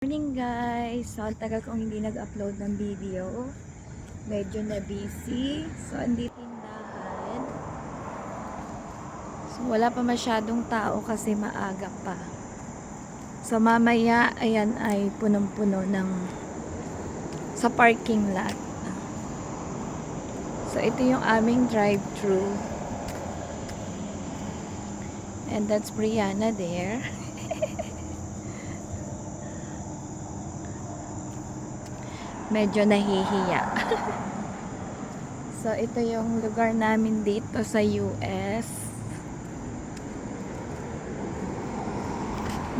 Morning guys! So, ang tagal kong hindi nag-upload ng video. Medyo na busy. So, andito tindahan. So, wala pa masyadong tao kasi maaga pa. So, mamaya, ayan ay punong-puno ng sa parking lot. So, ito yung aming drive-thru. And that's Brianna there. medyo nahihiya. so, ito yung lugar namin dito sa US.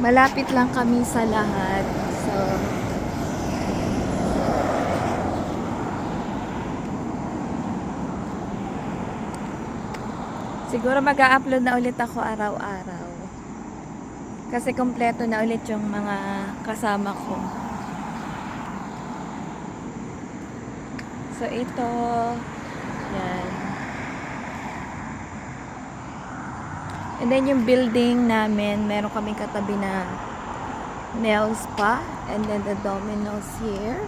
Malapit lang kami sa lahat. So, siguro mag-upload na ulit ako araw-araw. Kasi kompleto na ulit yung mga kasama ko. So, ito, yan. And then, yung building namin, meron kaming katabi na nail spa. And then, the Domino's here.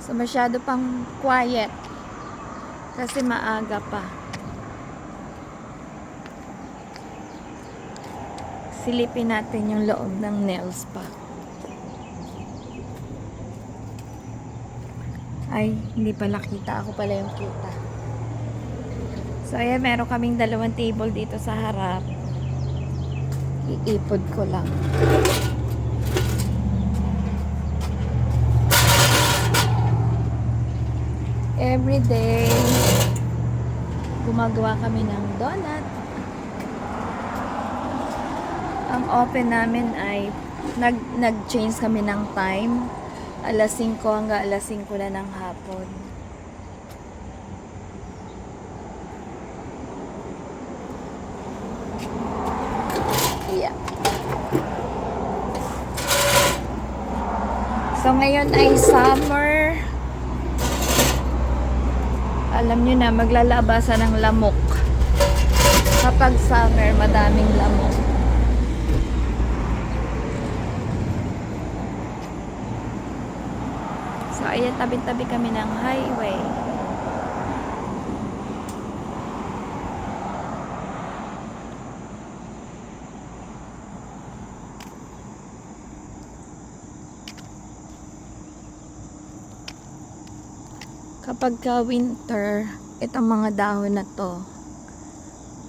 So, masyado pang quiet. Kasi maaga pa. Silipin natin yung loob ng nail spa. Ay, hindi pala kita. Ako pala yung kita. So, ayan, meron kaming dalawang table dito sa harap. Iipod ko lang. Every day, gumagawa kami ng donut. Ang open namin ay nag, nag-change kami ng time alas 5 hanggang alas 5 na ng hapon. So ngayon ay summer. Alam nyo na, maglalabasan ng lamok. Kapag summer, madaming lamok. So, ayan, tabi-tabi kami ng highway. Kapag ka winter, itong mga dahon na to,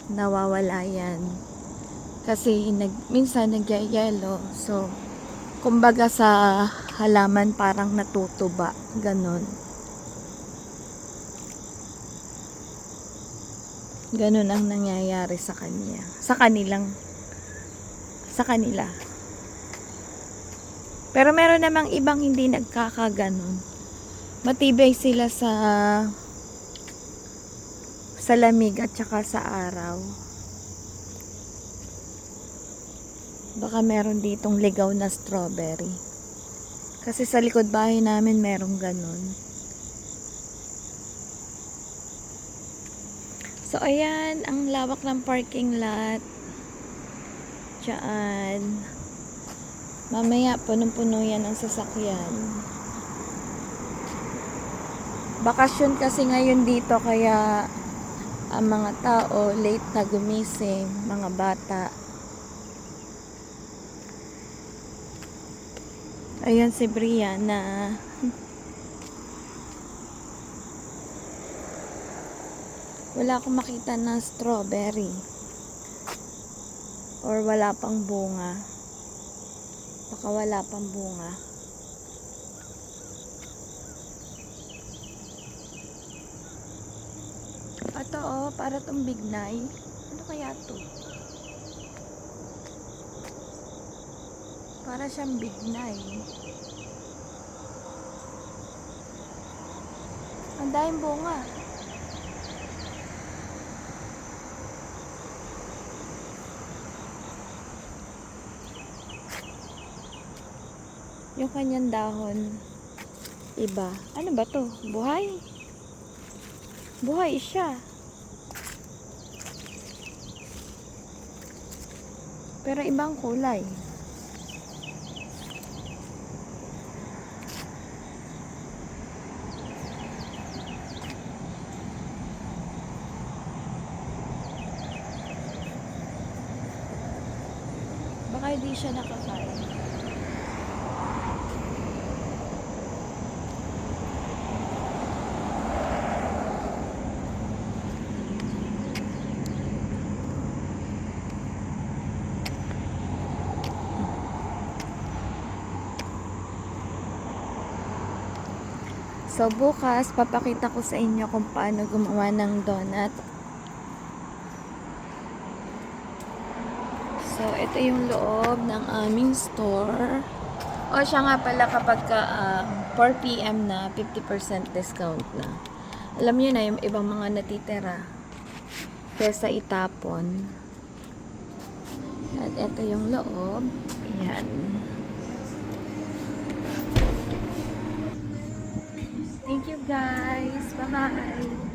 nawawala yan. Kasi nag, minsan nagyayelo. So, kumbaga sa halaman parang natutuba. Ganon. Ganon ang nangyayari sa kanya. Sa kanilang sa kanila. Pero meron namang ibang hindi nagkakaganon. Matibay sila sa sa lamig at saka sa araw. Baka meron ditong ligaw na strawberry. Kasi sa likod bahay namin merong ganun. So, ayan, ang lawak ng parking lot. Diyan. Mamaya, punong-puno yan ang sasakyan. Bakasyon kasi ngayon dito, kaya ang mga tao late na gumising, mga bata. Ayan si Brianna. Wala akong makita ng strawberry. Or wala pang bunga. Baka wala pang bunga. Ito oh, para tong bignay. Ano kaya to? Para siyang bignay. Ang daming bunga. Yung kanyang dahon, iba. Ano ba to? Buhay? Buhay siya. Pero ibang kulay. Baka hindi siya nakakain. So bukas, papakita ko sa inyo kung paano gumawa ng donut. So ito yung loob ng aming store. O siya nga pala kapag ka, ah, 4pm na, 50% discount na. Alam niyo na yung ibang mga natitira. Kesa itapon. At ito yung loob. Ayan. Thank you guys. Bye-bye.